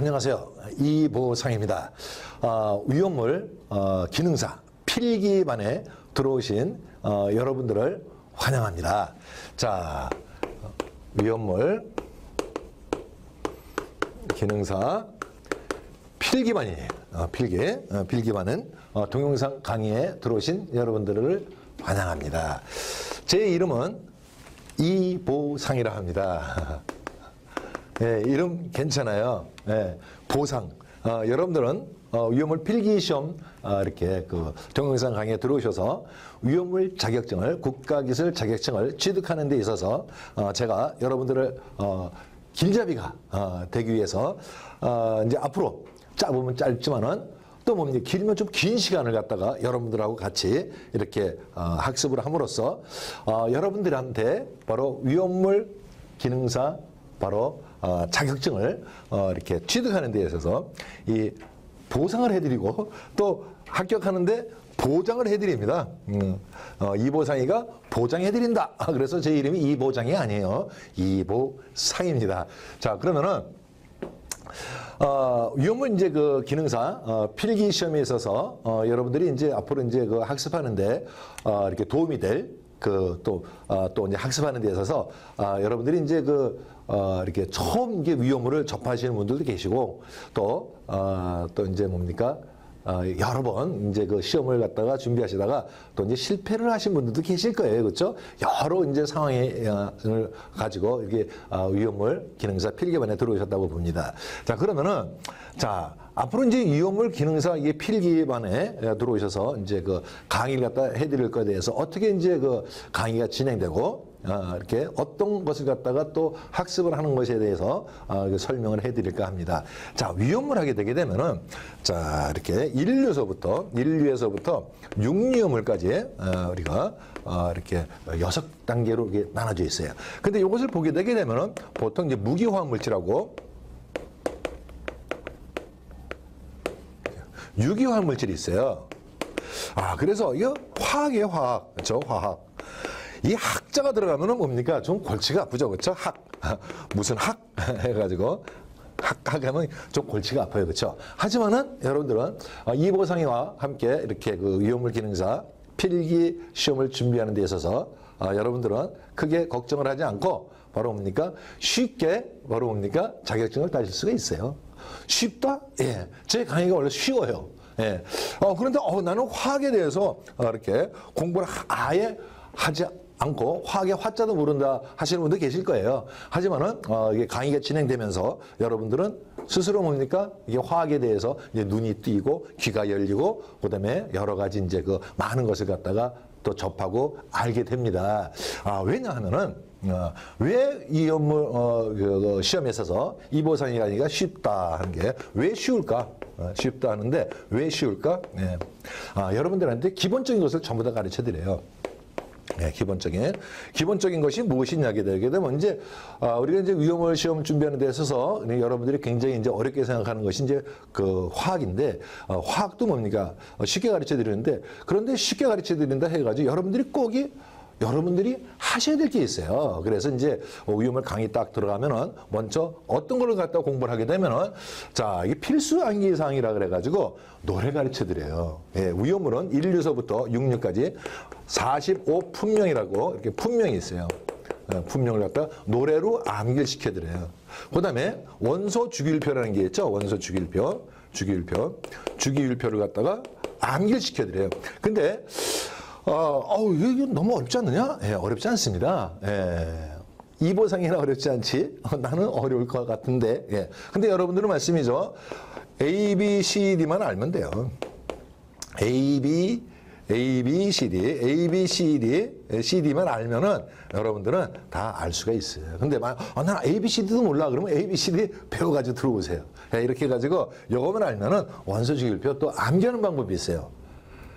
안녕하세요. 이보상입니다. 어, 위험물 어, 기능사 필기반에 들어오신 어, 여러분들을 환영합니다. 자, 어, 위험물 기능사 필기반이에요. 어, 필기. 어, 필기반은 어, 동영상 강의에 들어오신 여러분들을 환영합니다. 제 이름은 이보상이라 합니다. 예, 이름 괜찮아요. 예, 보상. 어, 여러분들은 어, 위험물 필기 시험 어, 이렇게 그 동영상 강의에 들어오셔서 위험물 자격증을 국가기술 자격증을 취득하는 데 있어서 어, 제가 여러분들을 어, 길잡이가 어, 되기 위해서 어, 이제 앞으로 짧으면 짧지만은 또 뭡니까 길면 좀 긴 시간을 갖다가 여러분들하고 같이 이렇게 어, 학습을 함으로써 어, 여러분들한테 바로 위험물 기능사 바로 어, 자격증을 어, 이렇게 취득하는 데 있어서 이 보상을 해드리고 또 합격하는데 보장을 해드립니다. 음, 어, 이보상이가 보장해드린다. 아, 그래서 제 이름이 이보장이 아니에요. 이보상입니다. 자 그러면은 어, 위험물 이제 그 기능사 어, 필기 시험에 있어서 어, 여러분들이 이제 앞으로 이제 그 학습하는데 어, 이렇게 도움이 될 그또 어, 또 이제 학습하는 데 있어서 어, 여러분들이 이제 그 어, 이렇게 처음 이게 위험물을 접하시는 분들도 계시고 또 어, 또 이제 뭡니까 어, 여러 번 이제 그 시험을 갖다가 준비하시다가 또 이제 실패를 하신 분들도 계실 거예요. 그렇죠? 여러 이제 상황을 가지고 이게 어, 위험물 기능사 필기반에 들어오셨다고 봅니다. 자, 그러면은 자, 앞으로 이제 위험물 기능사 이게 필기반에 들어오셔서 이제 그 강의를 갖다 해 드릴 거에 대해서 어떻게 이제 그 강의가 진행되고 어, 이렇게 어떤 것을 갖다가 또 학습을 하는 것에 대해서 어, 이렇게 설명을 해드릴까 합니다. 자, 위험물 하게 되게 되면은 자, 이렇게 인류에서부터 인류에서부터 육류물까지 어, 우리가 어, 이렇게 여섯 단계로 이렇게 나눠져 있어요. 근데 이것을 보게 되게 되면은 보통 이제 무기화학 물질하고 유기화학 물질이 있어요. 아, 그래서 이거 화학이에요, 화학. 그렇죠? 화학. 이 학자가 들어가면은 뭡니까? 좀 골치가 아프죠, 그렇죠? 학 무슨 학 해가지고 학 하면 좀 골치가 아파요, 그렇죠? 하지만은 여러분들은 어, 이보상이와 함께 이렇게 그 위험물 기능사 필기 시험을 준비하는 데 있어서 어, 여러분들은 크게 걱정을 하지 않고 바로 뭡니까? 쉽게 바로 뭡니까? 자격증을 따실 수가 있어요. 쉽다? 예. 제 강의가 원래 쉬워요. 예. 어, 그런데 어, 나는 화학에 대해서 어, 이렇게 공부를 아예 하지 않고 화학의 화자도 모른다 하시는 분도 계실 거예요. 하지만은 어, 이게 강의가 진행되면서 여러분들은 스스로 뭡니까 이게 화학에 대해서 이제 눈이 뜨이고 귀가 열리고 그다음에 여러 가지 이제 그 많은 것을 갖다가 또 접하고 알게 됩니다. 아, 왜냐하면은 어, 왜이 업무 어, 그, 그 시험에 있어서 이보상이 아니라 쉽다 하는 게 왜 쉬울까? 어, 쉽다 하는데 왜 쉬울까? 네. 아, 여러분들한테 기본적인 것을 전부 다 가르쳐 드려요. 네, 기본적인 기본적인 것이 무엇이냐게 되게 되면 이제 아, 우리가 이제 위험을 시험 준비하는 데 있어서 여러분들이 굉장히 이제 어렵게 생각하는 것이 이제 그 화학인데 어, 화학도 뭡니까? 어, 쉽게 가르쳐 드리는데 그런데 쉽게 가르쳐 드린다 해가지고 여러분들이 꼭이 여러분들이 하셔야 될 게 있어요. 그래서 이제 위험을 강의 딱 들어가면은 먼저 어떤 걸 갖다 공부를 하게 되면은 자, 이게 필수 암기 사항이라 그래 가지고 노래 가르쳐 드려요. 예, 위험물은 1류서부터 6류까지 45 품명이라고 이렇게 품명이 있어요. 예, 품명을 갖다 노래로 암기를 시켜 드려요. 그 다음에 원소 주기율표라는 게 있죠. 원소 주기율표, 주기율표, 주기율표를 갖다가 암기를 시켜 드려요. 근데 어, 어우, 이거 너무 어렵지 않느냐? 예, 어렵지 않습니다. 예. 이보상이나 어렵지 않지? 어, 나는 어려울 것 같은데. 예. 근데 여러분들은 말씀이죠. A, B, C, D만 알면 돼요. A, B, A, B, C, D, A, B, C, D, C, D만 알면은 여러분들은 다 알 수가 있어요. 근데 막, 아, 나는 A, B, C, D도 몰라. 그러면 A, B, C, D 배워가지고 들어오세요. 예, 이렇게 해가지고 요거만 알면은 원소주기율표 또 암기하는 방법이 있어요.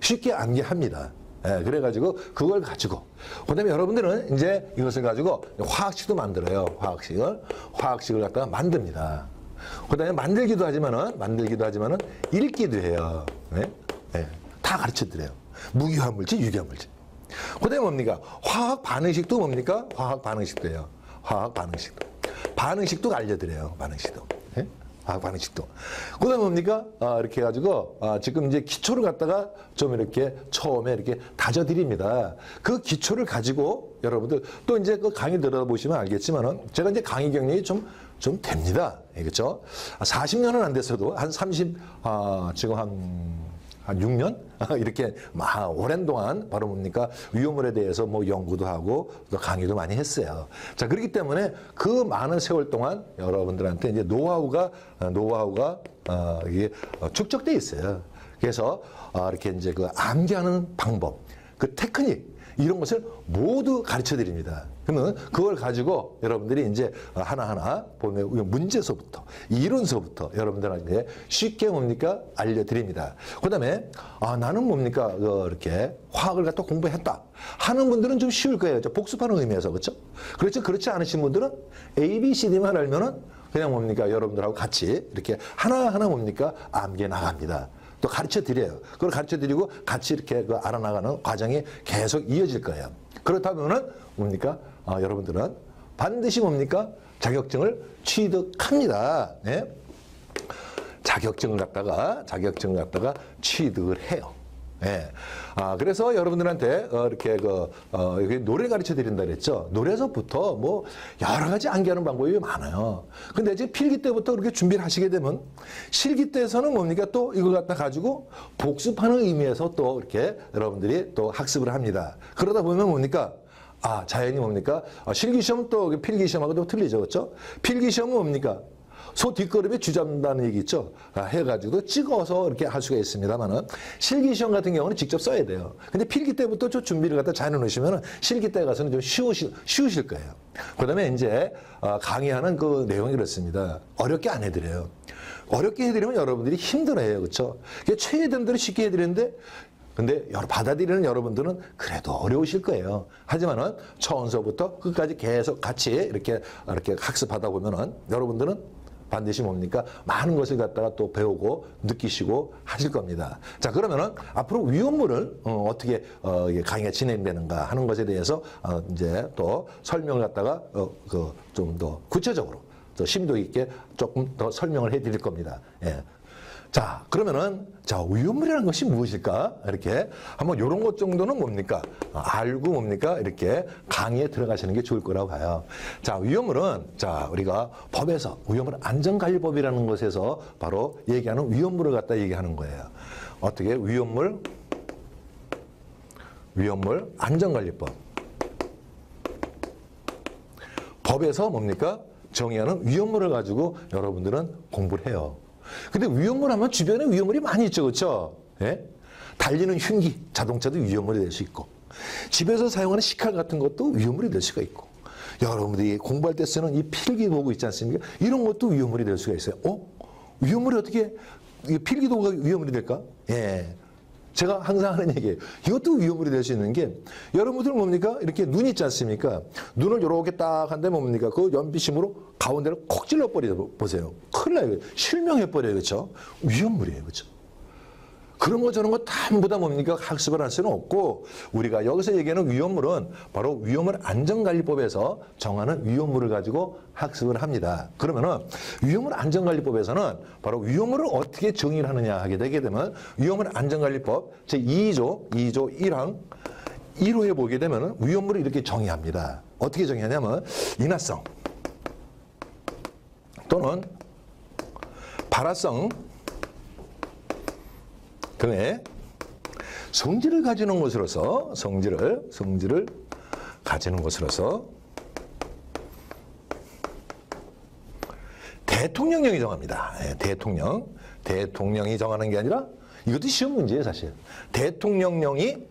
쉽게 암기합니다. 예, 그래가지고 그걸 가지고 그다음에 여러분들은 이제 이것을 가지고 화학식도 만들어요. 화학식을 화학식을 갖다가 만듭니다. 그다음에 만들기도 하지만은 만들기도 하지만은 읽기도 해요. 네? 네. 다 가르쳐 드려요. 무기화 물질, 유기화 물질. 그다음에 뭡니까? 화학 반응식도 뭡니까? 화학 반응식도 해요. 화학 반응식도. 반응식도 알려드려요. 반응식도. 네? 화학 반응식도. 그 다음에 뭡니까? 아, 이렇게 해가지고, 아, 지금 이제 기초를 갖다가 좀 이렇게 처음에 이렇게 다져드립니다. 그 기초를 가지고 여러분들 또 이제 그 강의 들어보시면 알겠지만은 제가 이제 강의 경력이 좀, 좀 됩니다. 예, 그렇죠? 40년은 안 됐어도 한 30, 아, 지금 한 한 6년? 이렇게 막 오랜 동안 바로 뭡니까? 위험물에 대해서 뭐 연구도 하고 또 강의도 많이 했어요. 자, 그렇기 때문에 그 많은 세월 동안 여러분들한테 이제 노하우가, 노하우가, 어, 이게 축적돼 있어요. 그래서, 어, 이렇게 이제 그 암기하는 방법, 그 테크닉, 이런 것을 모두 가르쳐 드립니다. 그러면 그걸 가지고 여러분들이 이제 하나하나 보면 문제서부터 이론서부터 여러분들한테 쉽게 뭡니까 알려드립니다. 그 다음에 아, 나는 뭡니까 어, 이렇게 화학을 갖다 공부했다 하는 분들은 좀 쉬울 거예요. 복습하는 의미에서 그렇죠? 그렇죠. 그렇지 않으신 분들은 A, B, C, D만 알면은 그냥 뭡니까 여러분들하고 같이 이렇게 하나하나 뭡니까 암기해 나갑니다. 또 가르쳐 드려요. 그걸 가르쳐 드리고 같이 이렇게 그 알아나가는 과정이 계속 이어질 거예요. 그렇다면은 뭡니까? 아, 여러분들은 반드시 뭡니까? 자격증을 취득합니다. 네? 자격증을 갖다가 자격증을 갖다가 취득을 해요. 예. 아, 그래서 여러분들한테, 어, 이렇게, 그, 어, 여기 노래 가르쳐 드린다 그랬죠. 노래에서부터 뭐, 여러 가지 암기하는 방법이 많아요. 근데 이제 필기 때부터 그렇게 준비를 하시게 되면, 실기 때에서는 뭡니까? 또 이걸 갖다 가지고 복습하는 의미에서 또 이렇게 여러분들이 또 학습을 합니다. 그러다 보면 뭡니까? 아, 자연이 뭡니까? 아, 실기 시험 또 필기 시험하고 좀 틀리죠. 그렇죠? 필기 시험은 뭡니까? 소 뒷걸음에 쥐잡는다는 얘기 있죠. 아, 해가지고 찍어서 이렇게 할 수가 있습니다만은 실기 시험 같은 경우는 직접 써야 돼요. 근데 필기 때부터 좀 준비를 갖다 잘 해놓으시면은 실기 때 가서는 좀 쉬우실, 쉬우실 거예요. 그 다음에 이제 어, 강의하는 그 내용이 그렇습니다. 어렵게 안 해드려요. 어렵게 해드리면 여러분들이 힘들어해요. 그렇죠? 최대한 대로 쉽게 해드리는데 근데 받아들이는 여러분들은 그래도 어려우실 거예요. 하지만은 처음서부터 끝까지 계속 같이 이렇게 이렇게 학습하다 보면은 여러분들은 반드시 뭡니까? 많은 것을 갖다가 또 배우고 느끼시고 하실 겁니다. 자, 그러면은 앞으로 위험물을 어, 떻게 어, 강의가 진행되는가 하는 것에 대해서 어, 이제 또 설명을 갖다가 어, 그 좀 더 구체적으로 더 심도 있게 조금 더 설명을 해 드릴 겁니다. 예. 자, 그러면은, 자, 위험물이라는 것이 무엇일까? 이렇게 한번 이런 것 정도는 뭡니까? 알고 뭡니까? 이렇게 강의에 들어가시는 게 좋을 거라고 봐요. 자, 위험물은, 자, 우리가 법에서 위험물 안전관리법이라는 것에서 바로 얘기하는 위험물을 갖다 얘기하는 거예요. 어떻게? 위험물, 위험물 안전관리법. 법에서 뭡니까? 정의하는 위험물을 가지고 여러분들은 공부를 해요. 근데 위험물 하면 주변에 위험물이 많이 있죠. 그렇죠? 예? 달리는 흉기, 자동차도 위험물이 될 수 있고 집에서 사용하는 식칼 같은 것도 위험물이 될 수가 있고 여러분들이 공부할 때 쓰는 이 필기도구 있지 않습니까? 이런 것도 위험물이 될 수가 있어요. 어? 위험물이 어떻게 필기도구가 위험물이 될까? 예. 제가 항상 하는 얘기예요. 이것도 위험물이 될수 있는 게 여러분들 뭡니까? 이렇게 눈 있지 않습니까? 눈을 이렇게 딱 한데 뭡니까? 그 연비심으로 가운데를 콕 찔러 버려 보세요. 큰일 나요. 실명해 버려요. 그렇죠? 위험물이에요. 그렇죠? 그런 거 저런 거 전부 다 뭡니까? 학습을 할 수는 없고 우리가 여기서 얘기하는 위험물은 바로 위험물 안전관리법에서 정하는 위험물을 가지고 학습을 합니다. 그러면은 위험물 안전관리법에서는 바로 위험물을 어떻게 정의를 하느냐 하게 되게 되면 위험물 안전관리법 제2조 2조 1항 1호에 보게 되면 위험물을 이렇게 정의합니다. 어떻게 정의하냐면 인화성 또는 발화성 등의 성질을 가지는 것으로서 성질을 성질을 가지는 것으로서 대통령령이 정합니다. 네, 대통령 대통령이 정하는 게 아니라 이것도 시험 문제예요 사실. 대통령령이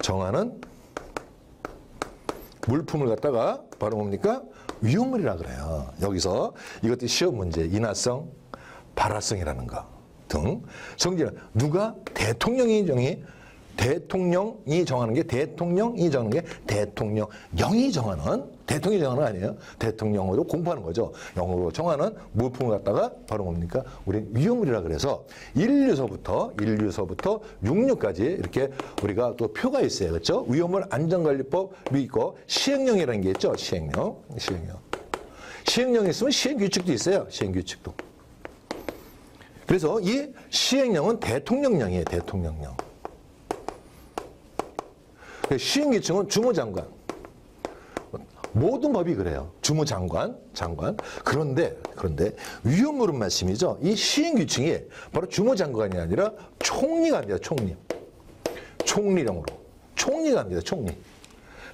정하는 물품을 갖다가 바로 뭡니까 위험물이라 그래요. 여기서 이것도 시험 문제 인화성 발화성이라는 거. 등 성질은 누가 대통령이 정해 대통령이 정하는 게 대통령이 정하는 게 대통령령이 정하는 대통령이 정하는 거 아니에요. 대통령으로 공부하는 거죠. 영어로 정하는 물품을 갖다가 바로 뭡니까? 우리 위험물이라 그래서 인류서부터 인류서부터 육류까지 이렇게 우리가 또 표가 있어요. 그렇죠? 위험물 안전관리법이 있고 시행령이라는 게 있죠. 시행령. 시행령. 시행령이 있으면 시행규칙도 있어요. 시행규칙도. 그래서 이 시행령은 대통령령이에요, 대통령령. 그 시행기층은 주무장관. 모든 법이 그래요. 주무장관, 장관. 그런데, 그런데 위험물은 말씀이죠. 이 시행규칙이 바로 주무장관이 아니라 총리가 합니다, 총리. 총리령으로. 총리가 합니다, 총리.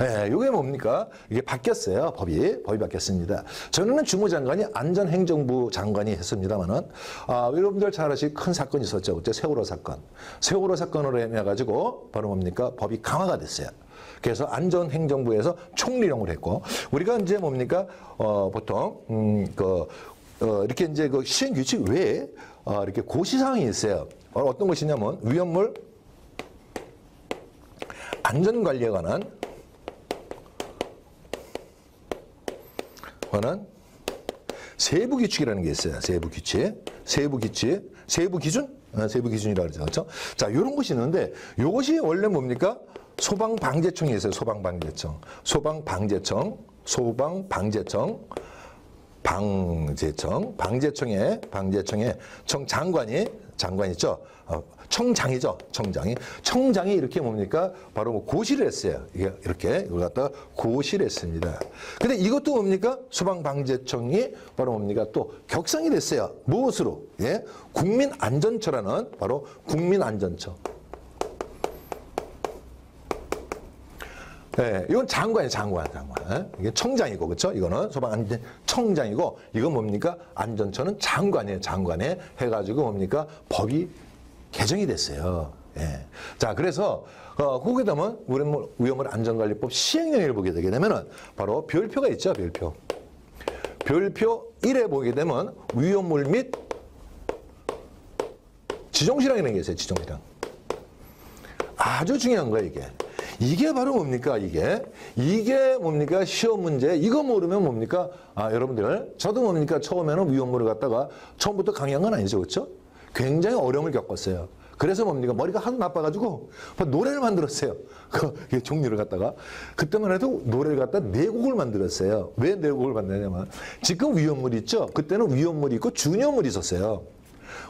예, 이게 뭡니까? 이게 바뀌었어요. 법이. 법이 바뀌었습니다. 전에는 주무장관이 안전행정부 장관이 했습니다만은, 아, 여러분들 잘 아시는 큰 사건이 있었죠. 그때 세월호 사건. 세월호 사건으로 인해가지고 바로 뭡니까? 법이 강화가 됐어요. 그래서 안전행정부에서 총리령을 했고, 우리가 이제 뭡니까? 어, 보통, 음, 그, 어, 이렇게 이제 그 시행 규칙 외에, 어, 이렇게 고시사항이 있어요. 어, 어떤 것이냐면, 위험물 안전관리에 관한 관한 세부 규칙이라는 게 있어요. 세부 규칙, 세부 규칙, 세부 기준, 어, 세부 기준이라고 그러죠. 그렇죠? 자, 이런 것이 있는데 이것이 원래 뭡니까? 소방방재청이 있어요. 소방방재청, 소방방재청, 소방방재청, 방재청, 방재청에 방재청에 청 장관이 장관 있죠. 어, 청장이죠. 청장이 청장이 이렇게 뭡니까? 바로 뭐 고시를 했어요. 이게 이렇게 이걸 갖다가 고시를 했습니다. 근데 이것도 뭡니까? 소방방재청이 바로 뭡니까? 또 격상이 됐어요. 무엇으로? 예, 국민안전처라는 바로 국민안전처. 네, 이건 장관이에요, 장관, 장관. 예? 이게 청장이고, 그렇죠? 이거는 소방안전 청장이고, 이건 뭡니까? 안전처는 장관이에요, 장관에 해가지고 뭡니까? 법이 개정이 됐어요. 예. 자, 그래서 어, 거기에 되면 위험물, 위험물 안전관리법 시행령을 보게 되게 되면은 바로 별표가 있죠, 별표. 별표 1에 보게 되면 위험물 및 지정시량이라는 게 있어요, 지정시량. 아주 중요한 거예요, 이게. 이게 바로 뭡니까, 이게? 이게 뭡니까, 시험 문제. 이거 모르면 뭡니까? 아, 여러분들. 저도 뭡니까, 처음에는 위험물을 갖다가 처음부터 강의한 건 아니죠, 그렇죠? 굉장히 어려움을 겪었어요. 그래서 뭡니까? 머리가 하도 나빠가지고 노래를 만들었어요. 그 종류를 갖다가. 그때만 해도 노래를 갖다 네 곡을 만들었어요. 왜 네 곡을 만드냐면 지금 위험물이 있죠? 그때는 위험물이 있고 준위험물이 있었어요.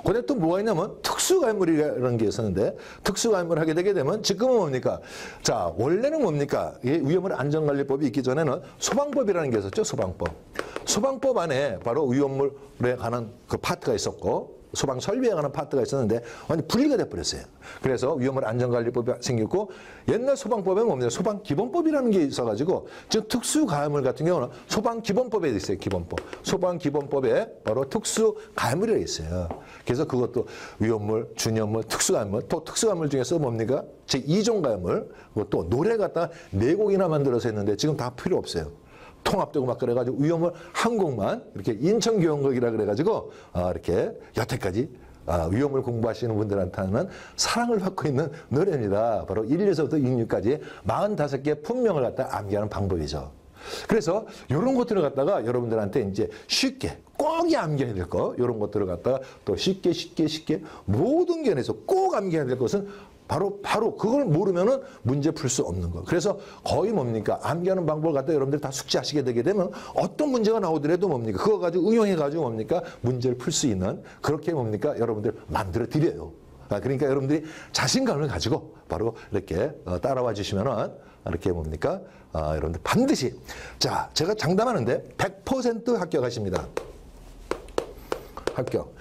근데 또 뭐가 있냐면 특수가물이라는 게 있었는데 특수가물을 하게 되게 되면 지금은 뭡니까? 자 원래는 뭡니까? 이 위험물 안전관리법이 있기 전에는 소방법이라는 게 있었죠. 소방법. 소방법 안에 바로 위험물에 관한 그 파트가 있었고 소방 설비에 관한 파트가 있었는데 완전 분리가 돼버렸어요. 그래서 위험물 안전관리법이 생겼고 옛날 소방법에 뭡니까? 소방 기본법이라는 게 있어가지고 지금 특수 가해물 같은 경우는 소방 기본법에 있어요. 기본법. 소방 기본법에 바로 특수 가해물이 있어요. 그래서 그것도 위험물, 준위험물, 특수 가해물, 또 특수 가해물 중에서 뭡니까? 제 2종 가해물, 그것도 노래 갖다 네 곡이나 만들어서 했는데 지금 다 필요 없어요. 통합되고 막 그래가지고 위험을 한 곡만 이렇게 인천교원곡이라 그래가지고 아, 이렇게 여태까지 아, 위험을 공부하시는 분들한테는 사랑을 받고 있는 노래입니다. 바로 1, 2서부터 6, 6까지 45개 품명을 갖다 암기하는 방법이죠. 그래서 이런 것들을 갖다가 여러분들한테 이제 쉽게 꼭 암기해야 될 거, 이런 것들을 갖다가 또 쉽게 쉽게 쉽게 모든 견에서 꼭 암기해야 될 것은 바로 바로 그걸 모르면은 문제 풀 수 없는 거. 그래서 거의 뭡니까 암기하는 방법을 갖다 여러분들 다 숙지하시게 되게 되면 어떤 문제가 나오더라도 뭡니까 그거 가지고 응용해 가지고 뭡니까 문제를 풀 수 있는 그렇게 뭡니까 여러분들 만들어 드려요. 아, 그러니까 여러분들이 자신감을 가지고 바로 이렇게 어, 따라와 주시면은 이렇게 뭡니까 아, 여러분들 반드시 자 제가 장담하는데 100% 합격하십니다. 합격.